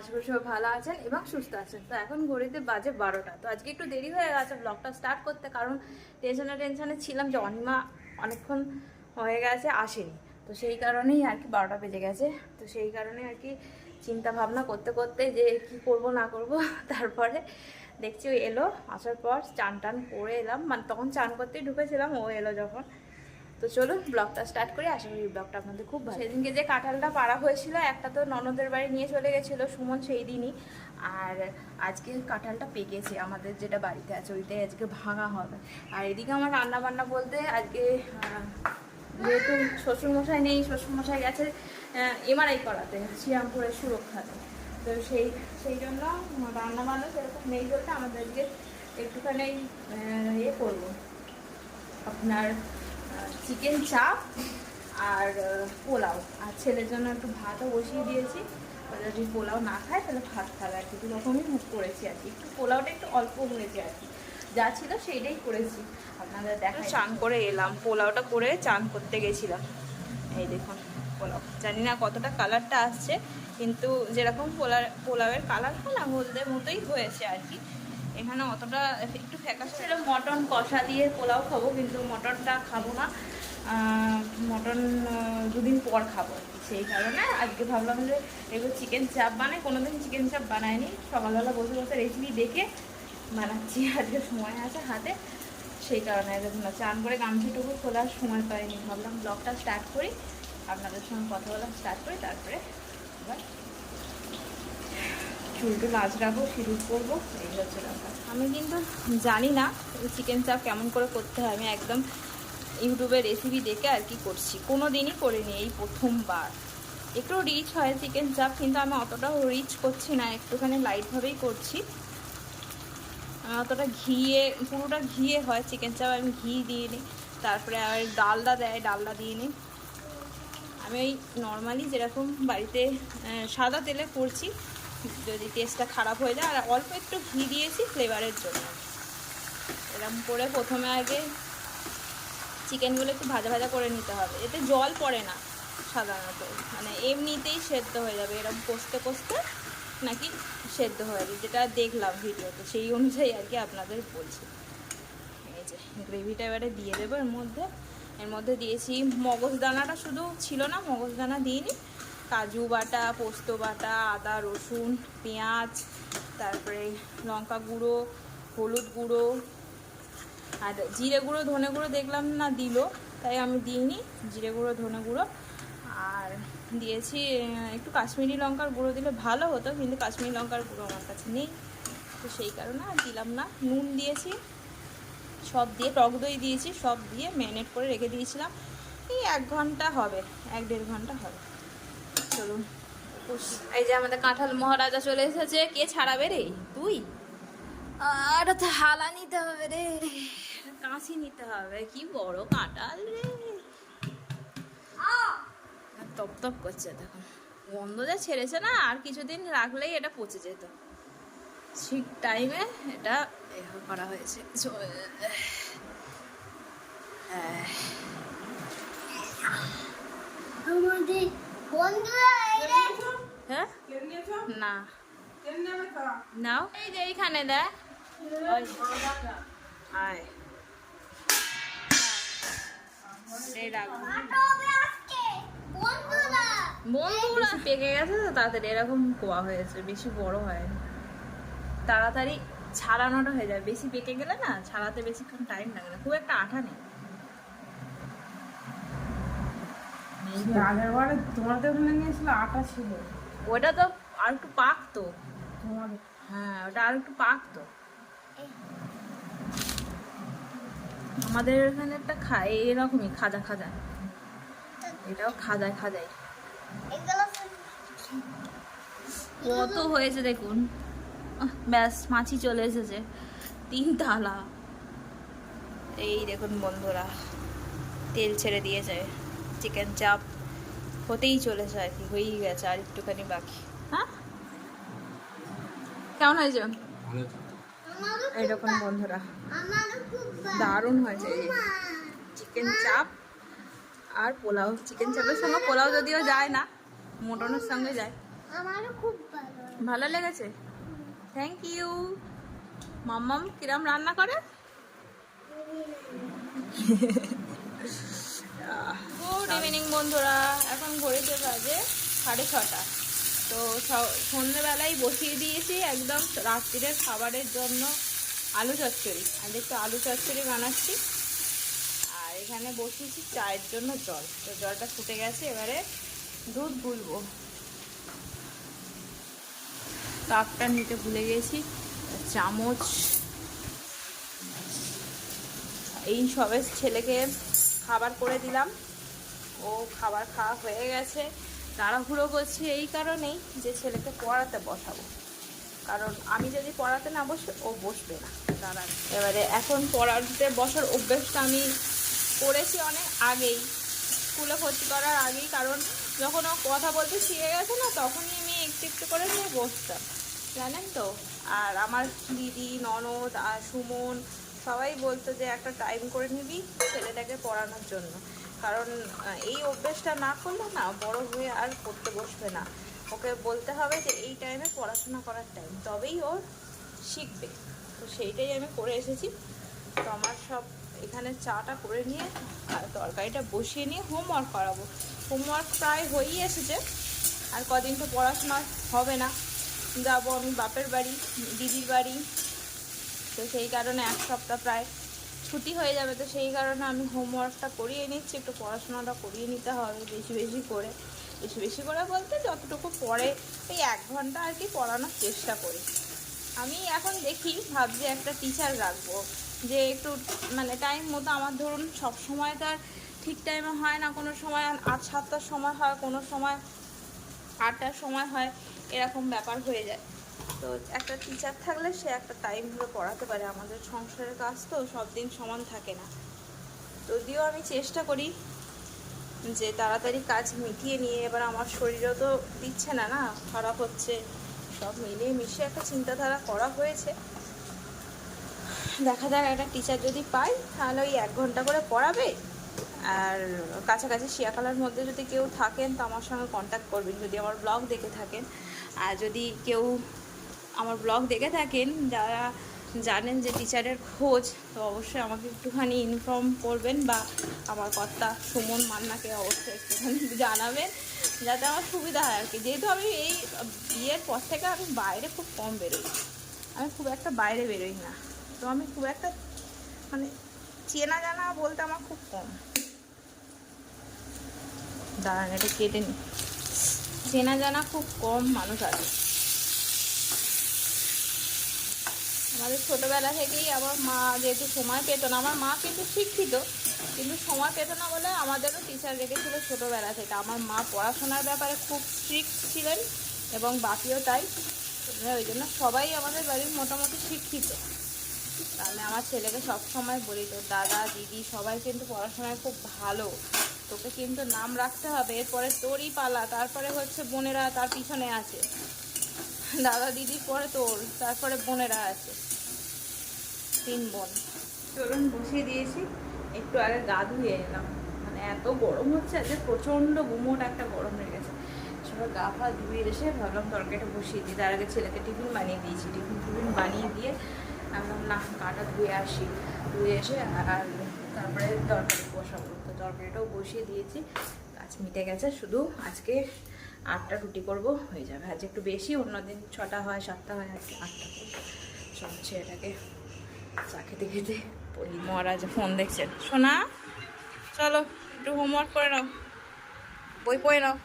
আশা করি সবাই ভালো আছেন এবং সুস্থ আছেন। তো এখন ঘড়িতে বাজে বারোটা। তো আজকে একটু দেরি হয়ে গেছে ব্লগটা স্টার্ট করতে, কারণ টেনশনে টেনশনে ছিলাম যে অনিমা অনেকক্ষণ হয়ে গেছে, আসেনি। তো সেই কারণেই আর কি বারোটা বেজে গেছে। তো সেই কারণে আর কি চিন্তা ভাবনা করতে করতে যে কি করব, না করব, তারপরে দেখছি ও এলো। আসার পর চান টান করে এলাম। মানে তখন চান করতেই ঢুকেছিলাম, ও এলো যখন। তো চলুন ব্লগটা স্টার্ট করি। আশা করি ব্লগটা আপনাদের খুব ভালো সেদিনকে যে কাঁঠালটা পাড়া হয়েছিল, একটা তো ননদের বাড়ি নিয়ে চলে গেছিল সুমন সেই দিনই। আর আজকে কাঁঠালটা পেকেছে আমাদের যেটা বাড়িতে আছে, ওইটাই আজকে ভাঙা হবে। আর এদিকে আমার রান্না বান্না বলতে আজকে যেহেতু শ্বশুরমশাই নেই, শ্বশুরমশাই গেছে এমআরআই করাতে, শ্রীরামপুরের সুরক্ষাতে। তো সেই সেই জন্য রান্না বান্না সেরকম নেই বলতে আমাদের আজকে একটুখানি ইয়ে করব। আপনার চিকেন চাপ আর পোলাও। আর ছেলের জন্য একটু ভাতও বসিয়ে দিয়েছি। যদি পোলাও না খায়, তাহলে ভাত খাবে আর কি। দু রকমই মুখ করেছি আর কি। একটু পোলাওটা একটু অল্প হয়েছে আর কি। যা ছিল সেইটাই করেছি। আপনাদের দেখা চান করে এলাম। পোলাওটা করে চান করতে গেছিলাম। এই দেখুন, পোলাও। জানি না কতটা কালারটা আসছে, কিন্তু যেরকম পোলা পোলাওয়ের কালার হয় হলদের মতোই হয়েছে আর কি। এখানে অতটা একটু ফ্যাকাশে মটন কষা দিয়ে পোলাও খাব, কিন্তু মটনটা খাব না। মটন দুদিন পর খাব। সেই কারণে আজকে ভাবলাম যে এগুলো চিকেন চাপ বানাই। কোনোদিন চিকেন চাপ বানায়নি সকালবেলা বসে বসে রেসিপি দেখে বানাচ্ছি। আজকে সময় আছে হাতে। সেই কারণে দেখুন না চান করে গামছিটুকু খোলার সময় পাইনি। ভাবলাম ব্লগটা স্টার্ট করি। আপনাদের সঙ্গে কথা বলা স্টার্ট করি, তারপরে এবার চুলটু সিঁদুর করব এই হচ্ছে ব্যাপার। আমি কিন্তু জানি না চিকেন চাপ কেমন করে করতে হয়। আমি একদম ইউটিউবে রেসিপি দেখে আর কি করছি। কোনো দিনই করিনি এই প্রথমবার। একটু রিচ হয় চিকেন চাপ কিন্তু আমি অতটাও রিচ করছি না। একটুখানি লাইটভাবেই করছি। অতটা ঘিয়ে, পুরোটা ঘিয়ে হয় চিকেন চাপ আমি ঘি দিয়ে নিই তারপরে আর ডালদা দেয় ডালদা দিয়ে নিই আমি ওই নর্মালি যেরকম বাড়িতে সাদা তেলে করছি যদি টেস্টটা খারাপ হয়ে যায়, আর অল্প একটু ঘি দিয়েছি ফ্লেভারের জন্য। এরকম করে প্রথমে আগে চিকেনগুলো একটু ভাজা ভাজা করে নিতে হবে। এতে জল পড়ে না সাধারণত। মানে এমনিতেই সেদ্ধ হয়ে যাবে। এরকম কষতে কষতে নাকি সেদ্ধ হয়ে যাবে, যেটা দেখলাম ভিডিওতে। সেই অনুযায়ী আর কি আপনাদের বলছি। এই যে গ্রেভিটা এবারে দিয়ে দেবো। এর মধ্যে এর মধ্যে দিয়েছি মগজ দানাটা শুধু ছিল না, মগজদানা দিইনি। কাজু বাটা, পোস্ত বাটা, আদা, রসুন, পেঁয়াজ, তারপরে লঙ্কা গুঁড়ো, হলুদ গুঁড়ো আর জিরে গুঁড়ো, ধনে গুঁড়ো দেখলাম না দিল, তাই আমি দিইনি, জিরে গুঁড়ো, ধনে গুঁড়ো আর দিয়েছি একটু কাশ্মীরি লঙ্কার গুঁড়ো দিলে ভালো হতো, কিন্তু কাশ্মীরি লঙ্কার গুঁড়ো আমার কাছে নেই, তো সেই কারণে আর দিলাম না। নুন দিয়েছি, সব দিয়ে টক দই দিয়েছি, সব দিয়ে ম্যারিনেট করে রেখে দিয়েছিলাম, এই এক ঘণ্টা হবে, এক দেড় ঘণ্টা হবে। চলুন। এই যে আমাদের কাঁঠাল মহারাজা চলে এসেছে। কে ছাড়াবে রে? তুই? আর তো হালা নিতে হবে রে। কাঁচি নিতে হবে। কি বড় কাঁঠাল রে। তপ তপ করছে দেখুন গন্ধ যা ছেড়েছে না আর কিছুদিন রাখলেই এটা পচে যেত। ঠিক টাইমে এটা এ করা হয়েছে চ- হ্যাঁ আমাদের বন্ধুরা এলে হ্যাঁ? না। নাও। এই যে এইখানে দেয় আয়। বন্ধুরা পেকে গেছে তো তাড়াতাড়ি এরকম কোয়া হয়েছে বেশি বড় হয়নি তাড়াতাড়ি ছাড়ানোটা হয়ে যায়। বেশি পেকে গেলে না ছাড়াতে বেশিক্ষণ টাইম লাগে না। খুব একটা আঠা নেই। আগের বারে তোমাদের ওখানে নিয়েছিল আটা ছিল। ওটা তো আর একটু পাকতো। তোমাদের? হ্যাঁ ওটা আর একটু পাকতো। আমাদের এখানে একটা খায় এরকমই খাজা খাজা। এটাও খাজায় খাজাই। কত হয়েছে দেখুন। ব্যাস মাছি চলে এসেছে। তিন থালা। এই দেখুন বন্ধুরা তেল ছেড়ে দিয়েছে। চিকেন চাপ হতেই চলেছে আর কি হয়েই গেছে আর একটুখানি বাকি। হ্যাঁ? কেমন হয়েছে? এরকম বন্ধুরা। দারুণ হয়েছে চিকেন চাপ আর পোলাও। চিকেন চাপের সঙ্গে পোলাও যদিও যায় না মটনের সঙ্গে যায়। আমারও খুব ভালো ভালো লেগেছে? থ্যাংক ইউ মাম্মাম কিরাম রান্না করে? গুড ইভিনিং বন্ধুরা। এখন ঘড়িতে বাজে সাড়ে ছটা। তো সন্ধ্যেবেলায় বসিয়ে দিয়েছি একদম রাত্রিরের খাবারের জন্য আলু চচ্চড়ি। আর একটু আলু চচ্চড়ি বানাচ্ছি। আর এখানে বসিয়েছি চায়ের জন্য জল। তো জলটা ফুটে গেছে এবারে দুধ গুলবো। কাপটা নিতে ভুলে গেছি। চামচ। এই সবে ছেলেকে খাবার করে দিলাম। ও খাবার খাওয়া হয়ে গেছে। তাড়াহুড়ো করছি এই কারণেই যে ছেলেকে পড়াতে বসাবো। কারণ আমি যদি পড়াতে না বসে, ও বসবে না। দাঁড়ান। এবারে এখন পড়াতে বসার অভ্যেসটা আমি করেছি অনেক আগেই। স্কুলে ভর্তি করার আগেই, কারণ যখন ও কথা বলতে শিখে গেছে না, তখনই আমি একটু একটু করে নিয়ে বসতাম। জানেন তো? আর আমার দিদি, ননদ, আর সুমন সবাই বলতো যে, একটা টাইম করে নিবি ছেলেটাকে পড়ানোর জন্য। কারণ এই অভ্যেসটা না করলে না বড় হয়ে আর পড়তে বসবে না। ওকে বলতে হবে যে এই টাইমে পড়াশোনা করার টাইম তবেই ওর শিখবে। তো সেইটাই আমি করে এসেছি। তো আমার সব এখানে চাটা করে নিয়ে আর তরকারিটা বসিয়ে নিয়ে হোমওয়ার্ক করাবো। হোমওয়ার্ক প্রায় হয়েই এসেছে। আর কদিন তো পড়াশোনা হবে না। যাব আমি বাপের বাড়ি, দিদির বাড়ি। তো সেই কারণে এক সপ্তাহ প্রায় ছুটি হয়ে যাবে, তো সেই কারণে আমি হোমওয়ার্কটা করিয়ে নিচ্ছি, একটু পড়াশোনাটা করিয়ে নিতে হবে বেশি বেশি করে। বেশি বেশি করে বলতে যতটুকু পড়ে এই এক ঘণ্টা আর কি পড়ানোর চেষ্টা করি। আমি এখন দেখি, ভাবছি একটা টিচার রাখব, যে একটু মানে টাইম মতো আমার ধরুন সব সময় তার ঠিক টাইমে হয় না, কোনো সময় আট, সাতটার সময় হয়, কোনো সময় আটটার সময় হয়, এরকম ব্যাপার হয়ে যায়। তো একটা টিচার থাকলে সে একটা টাইম ধরে পড়াতে পারে। আমাদের সংসারের কাজ তো সব দিন সমান থাকে না। যদিও আমি চেষ্টা করি যে তাড়াতাড়ি কাজ মিটিয়ে নিয়ে, এবার আমার শরীরও তো দিচ্ছে না না, খারাপ হচ্ছে। সব মিলিয়ে মিশিয়ে একটা চিন্তাধারা করা হয়েছে। দেখা যাক, একটা টিচার যদি পাই, তাহলে ওই এক ঘণ্টা করে পড়াবে। আর কাছাকাছি শিয়াখালার মধ্যে যদি কেউ থাকেন, তো আমার সঙ্গে কন্ট্যাক্ট করবেন। যদি আমার ব্লগ দেখে থাকেন। আর যদি কেউ আমার ব্লগ দেখে থাকেন, যারা জানেন যে টিচারের খোঁজ, তো অবশ্যই আমাকে একটুখানি ইনফর্ম করবেন বা আমার কর্তা সুমন মান্নাকে অবশ্যই একটুখানি জানাবেন, যাতে আমার সুবিধা হয় আর কি। যেহেতু আমি এই বিয়ের পর থেকে আমি বাইরে খুব কম বেরোই। আমি খুব একটা বাইরে বেরোই না। তো আমি খুব একটা মানে চেনা জানা বলতে আমার খুব কম। দাঁড়ান, এটা কেটে নি। চেনা জানা খুব কম মানুষ আছে। আমাদের ছোটোবেলা থেকেই আমার মা যেহেতু সময় পেত না, আমার মা কিন্তু শিক্ষিত। কিন্তু সময় পেত না বলে আমাদেরও টিচার রেখেছিল ছোটোবেলা থেকে। আমার মা পড়াশোনার ব্যাপারে খুব স্ট্রিক্ট ছিলেন এবং বাপিও তাই। ওই জন্য সবাই আমাদের বাড়ির মোটামুটি শিক্ষিত। তা আমি আমার ছেলেকে সব সময় বলি তো দাদা, দিদি সবাই কিন্তু পড়াশোনায় খুব ভালো। তোকে কিন্তু নাম রাখতে হবে। এরপরে তোরই পালা, তারপরে হচ্ছে বোনেরা তার পিছনে আছে। দাদা দিদি পরে তোর, তারপরে বোনেরা আছে। তিন বোন। চলুন, বসিয়ে দিয়েছি। একটু আগে গা ধুয়ে এলাম। মানে এত গরম হচ্ছে যে প্রচণ্ড গুমোট একটা গরম হয়ে গেছে। সবাই গা ফা ধুয়ে এসে ভাবলাম তরকারিটা বসিয়ে দিই। তার আগে ছেলেকে টিফিন বানিয়ে দিয়েছি। টিফিন টিফিন বানিয়ে দিয়ে আমি না, গাটা ধুয়ে আসি। ধুয়ে এসে আর তারপরে তরকারি বসাবো। তো তরকারিটাও বসিয়ে দিয়েছি। কাজ মিটে গেছে। শুধু আজকে আটটা রুটি করব, হয়ে যাবে। আজ একটু বেশি অন্যদিন ছটা হয়, সাতটা হয়, আজকে আটটা। চলছে এটাকে চা খেতে খেতে পড়ি। মহারাজ ফোন দেখছেন শোনা চলো, একটু হোমওয়ার্ক করে নাও। বই পড়ে নাও।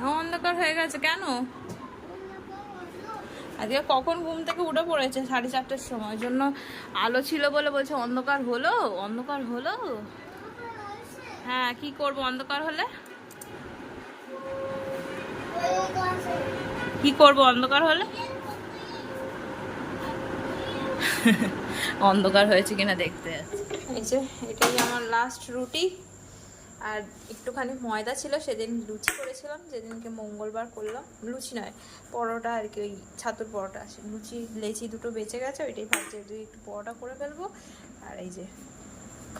হ্যাঁ অন্ধকার হয়ে গেছে। কেন? আজকে কখন ঘুম থেকে উঠে পড়েছে? সাড়ে চারটের সময়। জন্য আলো ছিল বলে বলছে, অন্ধকার হলো অন্ধকার হলো। হ্যাঁ কি করব? অন্ধকার হলে? কি করব, অন্ধকার হলে? অন্ধকার হয়েছে কিনা দেখতে এই যে, এটাই আমার লাস্ট রুটি। আর একটুখানি ময়দা ছিল, সেদিন লুচি করেছিলাম, যেদিনকে মঙ্গলবার করলাম। লুচি নয়, পরোটা আর কি, ওই ছাতুর পরোটা আছে। লুচি, লেচি দুটো বেঁচে গেছে, ওইটাই ভাবছি দুই একটু পরোটা করে ফেলব। আর এই যে,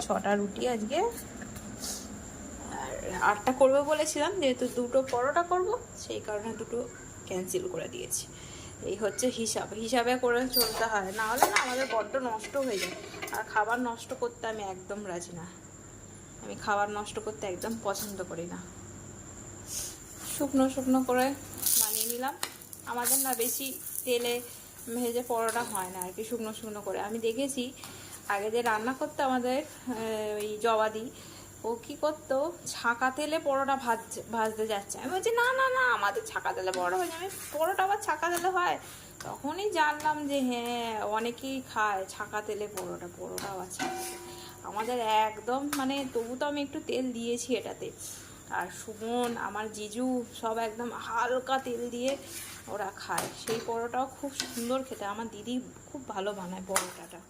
ছটা রুটি আজকে। আর আটটা করব বলেছিলাম, যেহেতু দুটো পরোটা করব, সেই কারণে দুটো ক্যান্সেল করে দিয়েছি। এই হচ্ছে হিসাব। হিসাবে করে চলতে হয়। না হলে না আমাদের বড্ড নষ্ট হয়ে যায়। আর খাবার নষ্ট করতে আমি একদম রাজি না। আমি খাবার নষ্ট করতে একদম পছন্দ করি না। শুকনো শুকনো করে বানিয়ে নিলাম। আমাদের না বেশি তেলে ভেজে পরোটা হয় না আর কি শুকনো শুকনো করে। আমি দেখেছি আগে যে রান্না করতো আমাদের ওই জবাদি ও কি করতো? ছাকা তেলে পরোটা ভাজ, ভাজতে যাচ্ছে। আমি বলছি, না না না, আমাদের ছাকা তেলে পরোটা হয় আমি, পরোটা আবার ছাকা তেলে হয়? তখনই জানলাম যে হ্যাঁ অনেকেই খায় ছাকা তেলে পরোটা পরোটা আবার ছাকা। আমাদের একদম মানে তবু তো আমি একটু তেল দিয়েছি এটাতে। আর সুমন, আমার জিজু সব একদম হালকা তেল দিয়ে ওরা খায়। সেই পরোটাও খুব সুন্দর খেতে। আমার দিদি খুব ভালো বানায় পরোটাটা।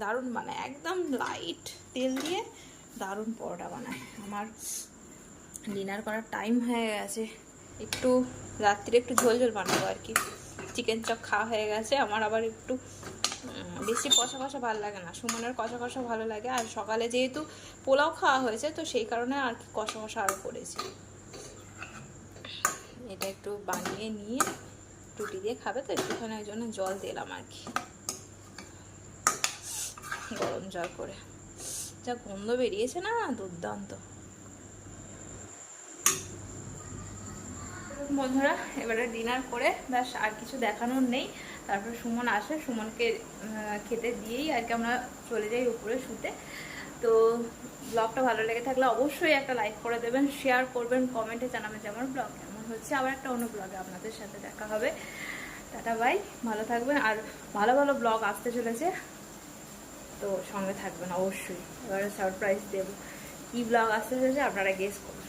দারুণ বানায়। একদম লাইট তেল দিয়ে দারুণ পরোটা বানায়। আমার ডিনার করার টাইম হয়ে গেছে। একটু রাত্রে একটু ঝোল ঝোল বানাবো আর কি। চিকেন চপ খাওয়া হয়ে গেছে। আমার আবার একটু বেশি কষা কষা ভালো লাগে না। সুমনের কষা কষা ভালো লাগে। আর সকালে যেহেতু পোলাও খাওয়া হয়েছে, তো সেই কারণে আর কি কষা কষা আরও করেছি। এটা একটু বানিয়ে নিয়ে রুটি দিয়ে খাবে, তো একটুখানি ওই জন্য জল দিলাম আর কি। গরম জল করে। যা গন্ধ বেরিয়েছে না, দুর্দান্ত। বন্ধুরা, এবারে ডিনার করে ব্যাস, আর কিছু দেখানোর নেই। তারপর সুমন আসে, সুমনকে খেতে দিয়েই আর কি আমরা চলে যাই উপরে শুতে। তো ব্লগটা ভালো লেগে থাকলে অবশ্যই একটা লাইক করে দেবেন শেয়ার করবেন কমেন্টে জানাবেন যে আমার ব্লগ কেমন হচ্ছে। আবার একটা অন্য ব্লগে আপনাদের সাথে দেখা হবে। টাটা বাই ভালো থাকবেন। আর ভালো ভালো ব্লগ আসতে চলেছে। তো সঙ্গে থাকবেন অবশ্যই। এবারে সারপ্রাইজ দেব। কী ব্লগ আসতে চলেছে আপনারা গেস করুন